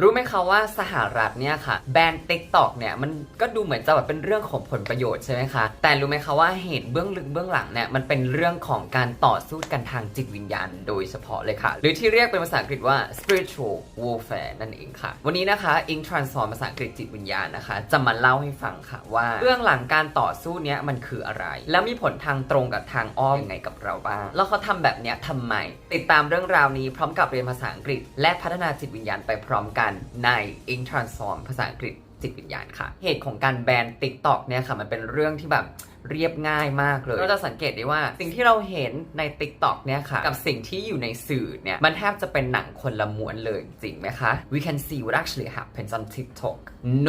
รู้ไหมคะว่าสหรัฐเนี่ยค่ะ แบน TikTok เนี่ยมันก็ดูเหมือนจะแบบเป็นเรื่องของผลประโยชน์ใช่ไหมคะ แต่รู้ไหมคะว่าเหตุเบื้องลึกเบื้องหลังเนี่ยมันเป็นเรื่องของการต่อสู้กันทางจิตวิญญาณโดยเฉพาะเลยค่ะ หรือที่เรียกเป็นภาษาอังกฤษว่า spiritual warfare นั่นเองค่ะ วันนี้นะคะอิง transform ภาษาอังกฤษจิตวิญญาณนะคะ จะมาเล่าให้ฟังค่ะว่าเบื้องหลังการต่อสู้เนี้ยมันคืออะไร แล้วมีผลทางตรงกับทางอ้อมยังไงกับเราบ้างแล้วเขาทำแบบเนี้ยทำไมติดตามเรื่องราวนี้พร้อมกับเรียนภาษาอังกฤษ และพัฒนาจิตวิญญาณไปพร้อมกันันใน i n Transform ภาษาอังกฤษจิตวิญญาณค่ะ เหตุของการแบน TikTok เนี่ยค่ะ มันเป็นเรื่องที่แบบเรียบง่ายมากเลย เราจะสังเกตได้ว่าสิ่งที่เราเห็นใน TikTok เนี่ยค่ะ กับสิ่งที่อยู่ในสื่อเนี่ย มันแทบจะเป็นหนังคนละม้วนเลยจริงไหมคะ We can see what actually happens on TikTok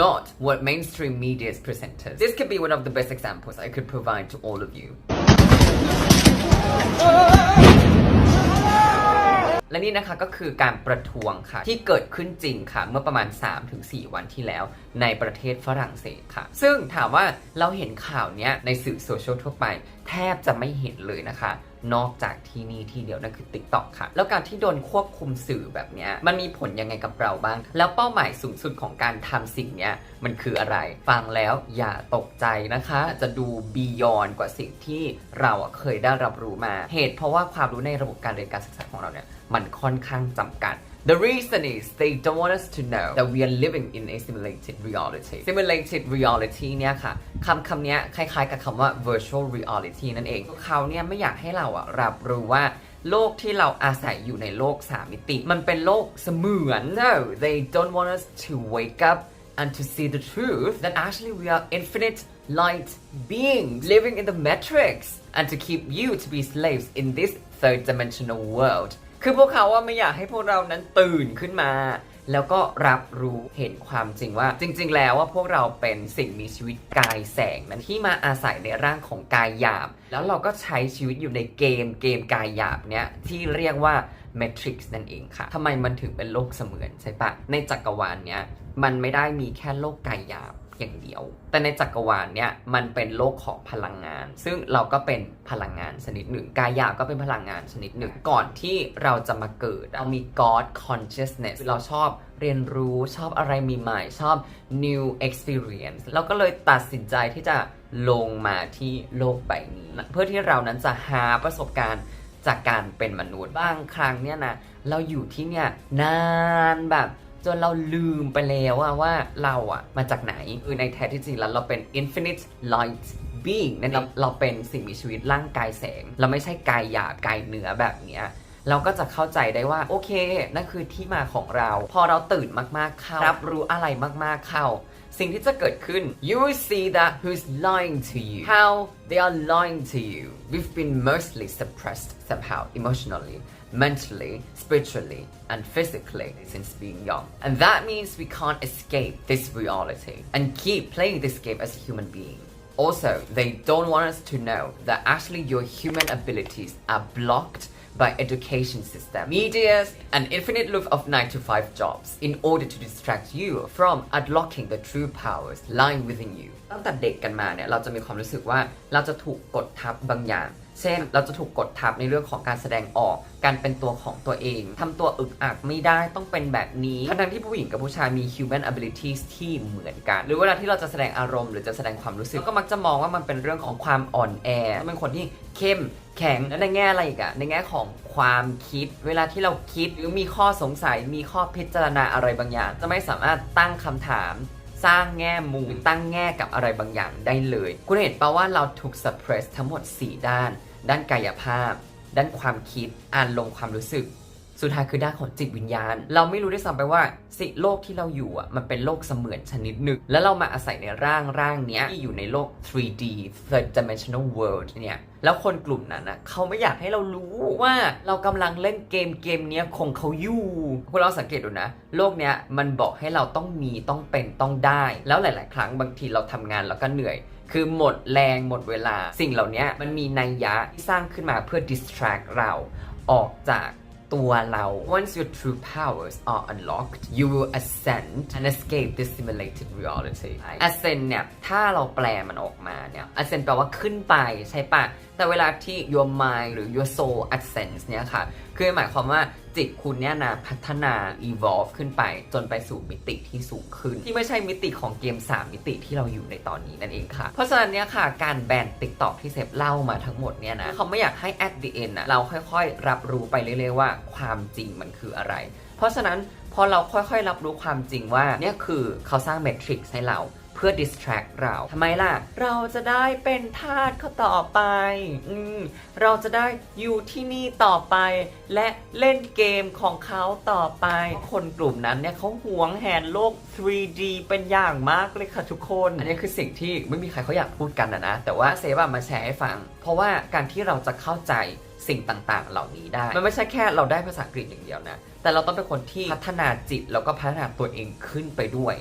not what mainstream media is presenters This could be one of the best examples I could provide to all of you และนี่นะคะก็คือการประท้วงค่ะ ที่เกิดขึ้นจริงค่ะ เมื่อประมาณ 3-4 วันที่แล้ว ในประเทศฝรั่งเศสค่ะ ซึ่งถามว่าเราเห็นข่าวเนี้ยในสื่อโซเชียลทั่วไป แทบจะไม่เห็นเลยนะคะ นอกจากที่นี่ที่เดียวนั่นคือ TikTok ค่ะ แล้วการที่โดนควบคุมสื่อแบบนี้มันมีผลยังไงกับเราบ้าง แล้วเป้าหมายสูงสุดของการทำสิ่งนี้มันคืออะไร ฟังแล้วอย่าตกใจนะคะ จะดูบียอนกว่าสิ่งที่เราเคยได้รับรู้มา เหตุเพราะว่าความรู้ในระบบการเรียนการศึกษาของเราเนี่ยมันค่อนข้างจำกัด The reason is they don't want us to know that we are living in a simulated reality. Simulated reality เนี่ยค่ะคำคำเนี้ยคล้ายๆ กับคำว่า virtual reality นั่นเองเขาเนี่ยไม่อยากให้เราอะรับรู้ว่า โลกที่เราอาศัยอยู่ในโลก 3 มิติ มันเป็นโลกเสมือน No they don't want us to wake up and to see the truth that actually we are infinite light beings living in the matrix and to keep you to be slaves in this third dimensional world คือพวกเขาว่าไม่อยากให้พวกเรานั้นตื่นขึ้นมา แล้วก็รับรู้เห็นความจริงว่า จริง ๆ แล้วว่าพวกเราเป็นสิ่งมีชีวิตกายแสงนั้นที่มาอาศัยในร่างของกายหยาบ แล้วเราก็ใช้ชีวิตอยู่ในเกมเกมกายหยาบเนี้ยที่เรียกว่า Matrix นั่นเองค่ะทำไมมันถึงเป็นโลกเสมือนใช่ปะในจักรวาลเนี้ยมันไม่ได้มีแค่โลกกายหยาบ อย่างเดียว แต่ในจักรวาลเนี้ยมันเป็นโลกของพลังงาน ซึ่งเราก็เป็นพลังงานชนิดหนึ่ง กายหยาบก็เป็นพลังงานชนิดหนึ่ง ก่อนที่เราจะมาเกิด เรามี God consciousness เราชอบเรียนรู้ชอบอะไรใหม่ๆชอบ new experience เราก็เลยตัดสินใจที่จะลงมาที่โลกใบนี้ เพื่อที่เรานั้นจะหาประสบการณ์จากการเป็นมนุษย์บางครั้งเนี่ยนะเราอยู่ที่เนี่ยนานแบบ จนเราลืมไปแล้วว่าว่าเราอะมาจากไหนคือในแท้ที่จริงแล้วเราเป็น infinite light being นั่นเองเราเป็นสิ่งมีชีวิตร่างกายแสง เราไม่ใช่กายหยาบกายเนื้อแบบเนี้ยเราก็จะเข้าใจได้ว่าโอเคนั่นคือที่มาของเรา พอเราตื่นมากๆเข้า รับรู้อะไรมากๆเข้า สิ่งที่จะเกิดขึ้น you will see that who's lying to you how they are lying to you we've been mostly suppressed somehow emotionally mentally spiritually and physically since being young and that means we can't escape this reality and keep playing this game as a human being also they don't want us to know that actually your human abilities are blocked by education system, media, and infinite loop of 9 to 5 jobs in order to distract you from unlocking the true powers lying within you ตั้งแต่เด็กกันมาเนี่ยเราจะมีความรู้สึกว่าเราจะถูกกดทับบางอย่าง เช่น เราจะถูกกดทับในเรื่องของการแสดงออก การเป็นตัวของตัวเองทำตัวอึกอักไม่ได้ต้องเป็นแบบนี้ทั้งที่ผู้หญิงกับผู้ชายมี human abilities ที่เหมือนกัน หรือเวลาที่เราจะแสดงอารมณ์หรือจะแสดงความรู้สึกก็มักจะมองว่ามันเป็นเรื่องของความอ่อนแอเป็นคนที่เข้มแข็งและในแง่อะไรอีกอะในแง่ของความคิด เวลาที่เราคิดหรือมีข้อสงสัยมีข้อพิจารณาอะไรบางอย่าง จะไม่สามารถตั้งคำถาม สร้างแง่มุมตั้งแง่กับอะไรบางอย่างได้เลย คุณเห็นปะว่าเราถูก suppress ทั้งหมด 4 ด้าน ด้านกายภาพ ด้านความคิดอ่านลงความรู้สึก สุดท้ายคือด้านของจิตวิญญาณ เราไม่รู้ด้วยซ้ำไปว่าสิโลกที่เราอยู่อะมันเป็นโลกเสมือนชนิดหนึ่ง แล้วเรามาอาศัยในร่างร่างเนี้ยที่อยู่ในโลก 3D third dimensional world เนี่ย แล้วคนกลุ่มนั้นนะเขาไม่อยากให้เรารู้ว่าเรากำลังเล่นเกมเกมเนี้ยของเขาอยู่คุณลองสังเกตดูนะ โลกเนี้ยมันบอกให้เราต้องมีต้องเป็นต้องได้ แล้วหลาย ๆ ครั้งบางทีเราทำงานแล้วก็เหนื่อย คือหมดแรงหมดเวลา สิ่งเหล่านี้มันมีนัยยะที่สร้างขึ้นมาเพื่อ distract เราออกจากตัวเรา once your true powers are unlocked you will ascend and escape this simulated reality ascend เนี่ย ถ้าเราแปลมันออกมาเนี่ย ascend แปลว่าขึ้นไปใช่ปะแต่เวลาที่ your mind หรือ your soul a s c e n s เนี่ยค่ะ คือหมายความว่าจิตคุณเนี่ยนะพัฒนา evolve ขึ้นไป จนไปสู่มิติที่สูงขึ้น ที่ไม่ใช่มิติของเกม 3 มิติที่เราอยู่ในตอนนี้นั่นเองค่ะ เพราะฉะนั้นเนี่ยค่ะ การแบน TikTok ที่เซฟเล่ามาทั้งหมดเนี่ยนะเขาไม่อยากให้ at the end นะเราค่อยๆ รับรู้ไปเรื่อยๆว่าความจริงมันคืออะไร เพราะฉะนั้นพอเราค่อยๆ รับรู้ความจริงว่าเนี่ยคือเขาสร้างเมทริกซ์ให้เรา เพื่อ distract เราทำไมล่ะ เราจะได้เป็นทาสเขาต่อไปอืมเราจะได้อยู่ที่นี่ต่อไป และเล่นเกมของเขาต่อไป คนกลุ่มนั้นเนี่ยเขาหวงแหนโลก 3D เป็นอย่างมากเลยค่ะทุกคน อันนี้คือสิ่งที่ไม่มีใครเขาอยากพูดกันนะนะ แต่ว่าเซฟอะมาแชร์ให้ฟัง เพราะว่าการที่เราจะเข้าใจสิ่งต่างๆ เหล่านี้ได้ มันไม่ใช่แค่เราได้ภาษาอังกฤษอย่างเดียวนะ แต่เราต้องเป็นคนที่พัฒนาจิตแล้วก็พัฒนาตัวเองขึ้นไปด้วย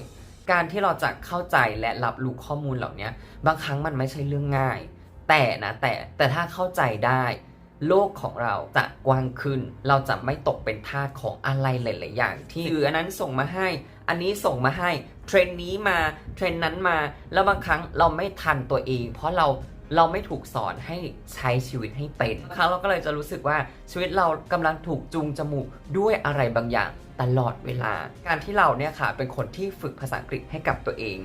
การที่เราจะเข้าใจและรับรู้ข้อมูลเหล่านี้บางครั้งมันไม่ใช่เรื่องง่าย แต่นะแต่แต่ถ้าเข้าใจได้ โลกของเราจะกว้างขึ้น เราจะไม่ตกเป็นทาสของอะไรหลาย ๆ อย่าง ที่คืออันนั้นส่งมาให้ อันนี้ส่งมาให้เทรนนี้มาเทรนนั้นมา แล้วบางครั้งเราไม่ทันตัวเอง เพราะเรา เราไม่ถูกสอนให้ใช้ชีวิตให้เป็นครั้งเราก็เลยจะรู้สึกว่าชีวิตเรากำลังถูกจูงจมูกด้วยอะไรบางอย่างตลอดเวลา การที่เราเนี่ยค่ะเป็นคนที่ฝึกภาษาอังกฤษให้กับตัวเอง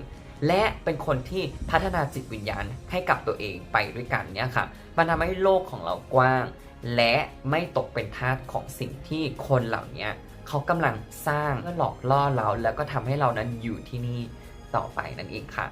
และเป็นคนที่พัฒนาจิตวิญญาณให้กับตัวเองไปด้วยกันเนี่ยค่ะ มันทำให้โลกของเรากว้าง และไม่ตกเป็นทาสของสิ่งที่คนเหล่านี้เขากำลังสร้างเพื่อหลอกล่อเราแล้วก็ทำให้เรานั้นอยู่ที่นี่ต่อไปนั่นเองค่ะ